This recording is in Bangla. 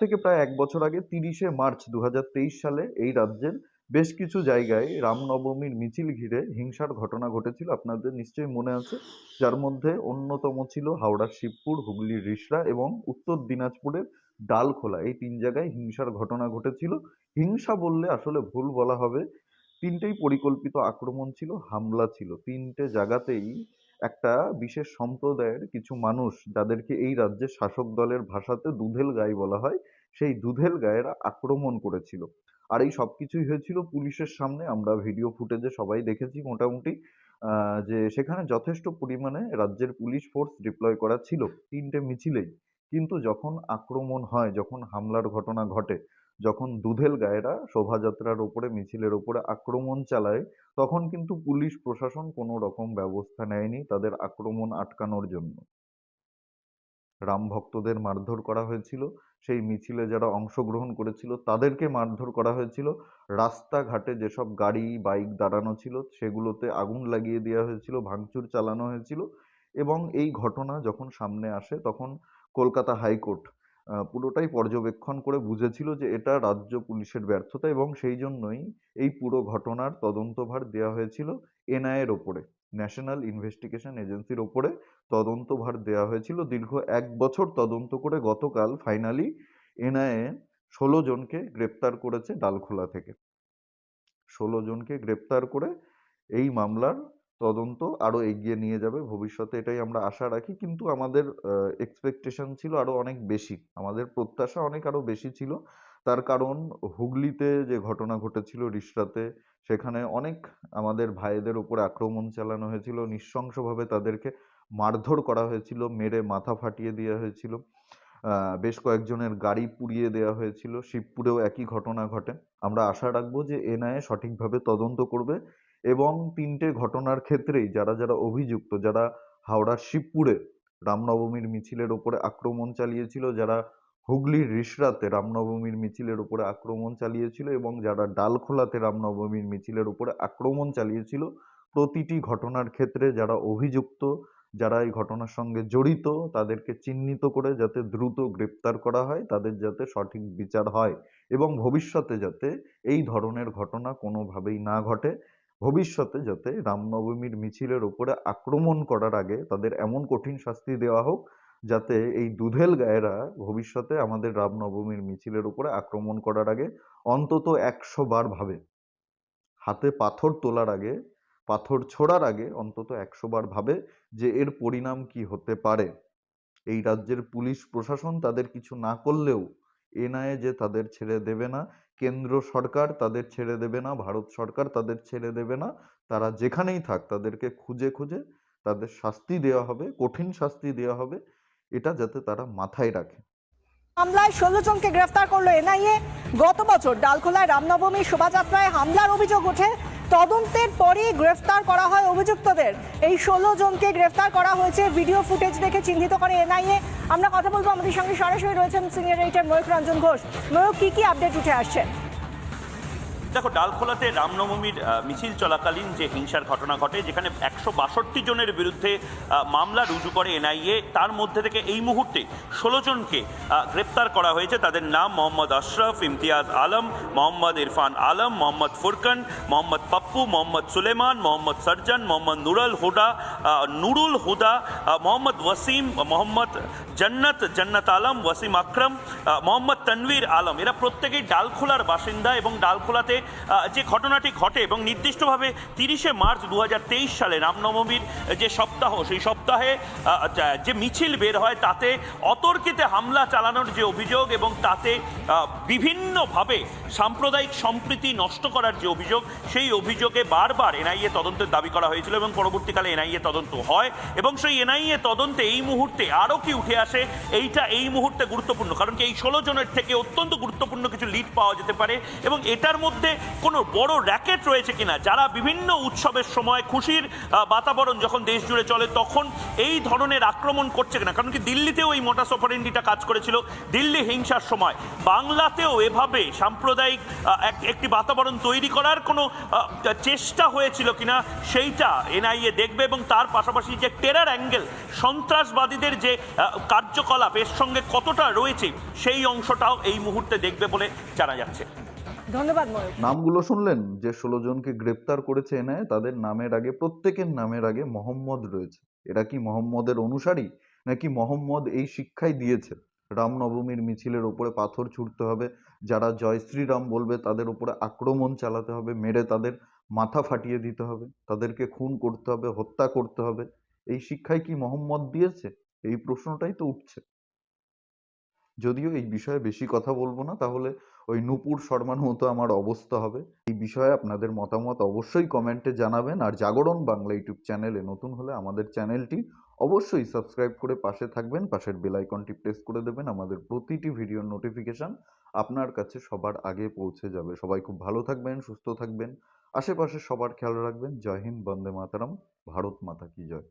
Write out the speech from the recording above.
থেকে প্রায় এক বছর আগে তিরিশে মার্চ দু হাজার তেইশ সালে এই রাজ্যের বেশ কিছু জায়গায় রামনবমীর মিছিল ঘিরে হিংসার ঘটনা ঘটেছিল। আপনাদের নিশ্চয়ই মনে আছে। যার মধ্যে অন্যতম ছিল হাওড়ার শিবপুর হুগলির রিষড়া এবং উত্তর দিনাজপুরের ডালখোলা। এই তিন জায়গায় হিংসার ঘটনা ঘটেছিল। হিংসা বললে আসলে ভুল বলা হবে। তিনটেই পরিকল্পিত আক্রমণ ছিল, হামলা ছিল। তিনটে জায়গাতেই একটা বিশেষ সম্প্রদায়ের কিছু মানুষ যাদেরকে এই রাজ্যের শাসক দলের ভাষাতে দুধেল গাই বলা হয়, সেই দুধেল গায়েরা আক্রমণ করেছিল। আর এই সব কিছুই হয়েছিল পুলিশের সামনে। আমরা ভিডিও ফুটেজে সবাই দেখেছি মোটামুটি যে সেখানে যথেষ্ট পরিমাণে রাজ্যের পুলিশ ফোর্স ডিপ্লয় করা ছিল, তিনটে মিছিলেই। কিন্তু যখন আক্রমণ হয়, যখন হামলার ঘটনা ঘটে যখন দুধেল গায়েরা শোভাযাত্রার ওপরে, মিছিলের ওপরে আক্রমণ চালায়, তখন কিন্তু পুলিশ, প্রশাসন কোনো রকম ব্যবস্থা নেয়নি তাদের আক্রমণ আটকানোর জন্য। রাম ভক্তদের মারধর করা হয়েছিল, সেই মিছিলে যারা অংশগ্রহণ করেছিল তাদেরকে মারধর করা হয়েছিল। রাস্তাঘাটে যেসব গাড়ি, বাইক দাঁড়ানো ছিল সেগুলোতে আগুন লাগিয়ে দেওয়া হয়েছিল, ভাঙচুর চালানো হয়েছিল এবং এই ঘটনা যখন সামনে আসে তখন কলকাতা হাইকোর্ট পুরোটাই পর্যবেক্ষণ করে বুঝেছিল যে এটা রাজ্য পুলিশের ব্যর্থতা এবং সেই জন্যই এই পুরো ঘটনার তদন্তভার দেওয়া হয়েছিল এনআইএর ওপরে, ন্যাশনাল ইনভেস্টিগেশন এজেন্সির ওপরে তদন্তভার দেওয়া হয়েছিল। দীর্ঘ এক বছর তদন্ত করে গতকাল ফাইনালি এনআইএ ষোলো জনকে গ্রেপ্তার করেছে ডালখোলা থেকে। ষোলো জনকে গ্রেপ্তার করে এই মামলার তদন্ত আরও এগিয়ে নিয়ে যাবে। ভবিষ্যতে এটাই আমরা আশা রাখি। কিন্তু আমাদের এক্সপেকটেশন ছিল আরও অনেক বেশি। আমাদের প্রত্যাশা অনেক আরও বেশি ছিল। তার কারণ হুগলিতে যে ঘটনা ঘটেছিল রিষড়াতে সেখানে অনেক আমাদের ভাইদের উপরে আক্রমণ চালানো হয়েছিল। নৃশংসভাবে তাদেরকে মারধর করা হয়েছিল, মেরে মাথা ফাটিয়ে দেওয়া হয়েছিল। বেশ কয়েকজনের গাড়ি পুড়িয়ে দেওয়া হয়েছিল। শিবপুরেও একই ঘটনা ঘটে। আমরা আশা রাখব যে এনআইএ সঠিকভাবে তদন্ত করবে। এবং তিনটে ঘটনার ক্ষেত্রেই যারা যারা অভিযুক্ত, যারা হাওড়ার শিবপুরে রামনবমীর মিছিলের ওপরে আক্রমণ চালিয়েছিল, যারা হুগলির রিষড়াতে রামনবমীর মিছিলের উপরে আক্রমণ চালিয়েছিল এবং যারা ডালখোলাতে রামনবমীর মিছিলের উপরে আক্রমণ চালিয়েছিল, প্রতিটি ঘটনার ক্ষেত্রে যারা অভিযুক্ত, যারা এই ঘটনার সঙ্গে জড়িত, তাদেরকে চিহ্নিত করে যাতে দ্রুত গ্রেপ্তার করা হয়, তাদের যাতে সঠিক বিচার হয় এবং ভবিষ্যতে যাতে এই ধরনের ঘটনা কোনোভাবেই না ঘটে। ভবিষ্যতে যাতে রামনবমীর মিছিলের উপরে আক্রমণ করার আগে তাদের এমন কঠিন শাস্তি দেওয়া হোক, যাতে এই দুধেল গায়েরা ভবিষ্যতে আমাদের রামনবমীর মিছিলের উপরে আক্রমণ করার আগে অন্তত একশো বার ভাবে। হাতে পাথর তোলার আগে, পাথর ছোড়ার আগে অন্তত একশো বার ভাবে যে এর পরিণাম কি হতে পারে। এই রাজ্যের পুলিশ প্রশাসন তাদের কিছু না করলেও এনআইএ যে তাদের ছেড়ে দেবে না কেন্দ্র সরকার তাদের ছেড়ে দেবে না, ভারত সরকার তাদের ছেড়ে দেবে না। তারা যেখানেই থাক তাদেরকে খুঁজে খুঁজে তাদের শাস্তি দেওয়া হবে, কঠিন শাস্তি দেওয়া হবে, এটা যাতে তারা মাথায় রাখে। হামলায় ষোলো জনকে গ্রেফতার করল এনআইএ। গত বছর ডালখোলায় রামনবমী শোভাযাত্রায় হামলার অভিযোগ ওঠে তদন্তের পরে গ্রেফতার করা হয় অভিযুক্তদের। এই ষোলো জনকে গ্রেফতার করা হয়েছে। ভিডিও ফুটেজ দেখে চিহ্নিত করে এনআইএ। আমরা কথা বলব আমাদের সঙ্গে সরাসরি রয়েছেন সিনিয়র এডিটর ময়ূক রঞ্জন ঘোষ। ময়ূক কি কি আপডেট উঠে আসছে? দেখো ডালখোলাতে রামনবমীর মিছিল চলাকালীন যে হিংসার ঘটনা ঘটে, যেখানে একশো বাষট্টি জনের বিরুদ্ধে মামলা রুজু করে এনআইএ, তার মধ্যে থেকে এই মুহূর্তে ষোলো জনকে গ্রেপ্তার করা হয়েছে। তাদের নাম মোহাম্মদ আশরাফ, ইমতিয়াজ আলম, মোহাম্মদ ইরফান আলম, মোহাম্মদ ফুরকান, মোহাম্মদ পাপ্পু, মোহাম্মদ সুলেমান, মোহাম্মদ সরজান, মোহাম্মদ নুরুল হুদা নুরুল হুদা মোহাম্মদ ওয়াসিম, মোহাম্মদ জান্নাত জান্নাত আলম, ওয়াসিম আকরম মোহাম্মদ তনভীর আলম। এরা প্রত্যেকেই ডালখোলার বাসিন্দা এবং ডালখোলাতে যে ঘটনাটি ঘটে এবং নির্দিষ্টভাবে তিরিশে মার্চ দু হাজার তেইশ সালে রামনবমীর যে সপ্তাহ, সেই সপ্তাহে যে মিছিল বের হয়, তাতে অতর্কিতে হামলা চালানোর যে অভিযোগ এবং তাতে বিভিন্নভাবে সাম্প্রদায়িক সম্প্রীতি নষ্ট করার যে অভিযোগ, সেই অভিযোগে বারবার এনআইএ তদন্তের দাবি করা হয়েছিল এবং পরবর্তীকালে এনআইএ তদন্ত হয় এবং সেই এনআইএ তদন্তে এই মুহূর্তে আরও কি উঠে আসে, এইটা এই মুহূর্তে গুরুত্বপূর্ণ। কারণ কি এই ষোলো জনের থেকে অত্যন্ত গুরুত্বপূর্ণ কিছু লিড পাওয়া যেতে পারে এবং এটার মধ্যে মধ্যে কোনো বড় র্যাকেট রয়েছে কিনা? যারা বিভিন্ন উৎসবের সময় খুশির বাতাবরণ যখন দেশ জুড়ে চলে, তখন এই ধরনের আক্রমণ করছে কিনা? কারণ কি দিল্লিতেও এই মোটাস অপারেন্ডিটা কাজ করেছিল। দিল্লি হিংসার সময়। বাংলাতেও এভাবে সাম্প্রদায়িক একটি বাতাবরণ তৈরি করার কোনো চেষ্টা হয়েছিল কিনা, সেইটা এনআইএ দেখবে এবং তার পাশাপাশি যে টেরার অ্যাঙ্গেল সন্ত্রাসবাদীদের যে কার্যকলাপ, এর সঙ্গে কতটা রয়েছে, সেই অংশটাও এই মুহূর্তে দেখবে বলে জানা যাচ্ছে। নামগুলো শুনলেন? যে ষোলো জনকে গ্রেপ্তার করেছে এনআইএ তাদের নামের আগে, প্রত্যেকের নামের আগে মোহাম্মদ রয়েছে। এরা কি মোহাম্মদের অনুসারী? নাকি মোহাম্মদ এই শিক্ষাই দিয়েছে? রামনবমীর মিছিলের ওপরে পাথর ছুটতে হবে, যারা জয় শ্রীরাম বলবে তাদের উপরে আক্রমণ চালাতে হবে, মেরে তাদের মাথা ফাটিয়ে দিতে হবে, তাদেরকে খুন করতে হবে, হত্যা করতে হবে। এই শিক্ষাই কি মোহাম্মদ দিয়েছে? এই প্রশ্নটাই তো উঠছে। যদিও এই বিষয়ে বেশি কথা বলব না, তাহলে ওই নূপুর শর্মার মতো আমার অবস্থা হবে। এই বিষয়ে আপনাদের মতামত অবশ্যই কমেন্টে জানাবেন, আর জাগরণ বাংলা ইউটিউব চ্যানেলে নতুন হলে আমাদের চ্যানেলটি অবশ্যই সাবস্ক্রাইব করে পাশে থাকবেন, পাশের বেল আইকনটি প্রেস করে দেবেন, আমাদের প্রতিটি ভিডিওর নোটিফিকেশন আপনার কাছে সবার আগে পৌঁছে যাবে। সবাই খুব ভালো থাকবেন, সুস্থ থাকবেন, আশেপাশে সবার খেয়াল রাখবেন। জয় হিন্দ, বন্দে মাতারাম, ভারত মাতা কি জয়।